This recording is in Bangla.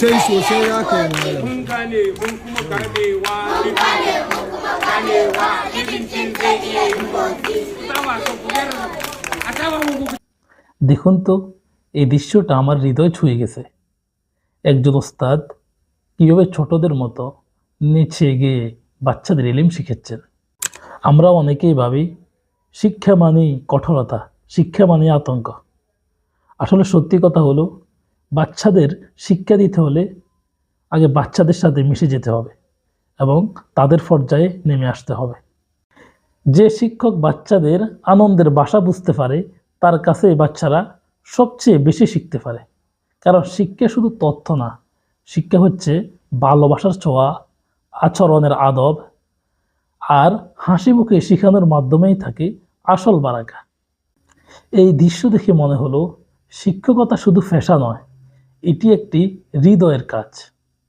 sai sosai ya kai malam mun gane mun kuma ganewa ganewa bibincin zai iya yin motsi sama ka kuyar a দেখুন তো এই দৃশ্যটা আমার হৃদয় ছুঁয়ে গেছে। একজন ওস্তাদ কীভাবে ছোটদের মতো নিচে গিয়ে বাচ্চাদের ইলিম শিখাচ্ছেন। আমরা অনেকেই ভাবি শিক্ষা মানেই কঠোরতা শিক্ষা মানেই আতঙ্ক। আসলে সত্যি কথা হলো বাচ্চাদের শিক্ষা দিতে হলে আগে বাচ্চাদের সাথে মিশে যেতে হবে এবং তাদের পর্যায়ে নেমে আসতে হবে। যে শিক্ষক বাচ্চাদের আনন্দের বাসা বুঝতে পারে, তার কাছে বাচ্চারা সবচেয়ে বেশি শিখতে পারে। কারণ শিক্ষা শুধু তথ্য না, শিক্ষা হচ্ছে ভালোবাসার ছোঁয়া, আচরণের আদব আর হাসি মুখে শেখানোর মাধ্যমেই থাকে আসল বারাকা। এই দৃশ্য দেখে মনে হলো, শিক্ষকতা শুধু পেশা নয় এটি একটি হৃদয়ের কাজ।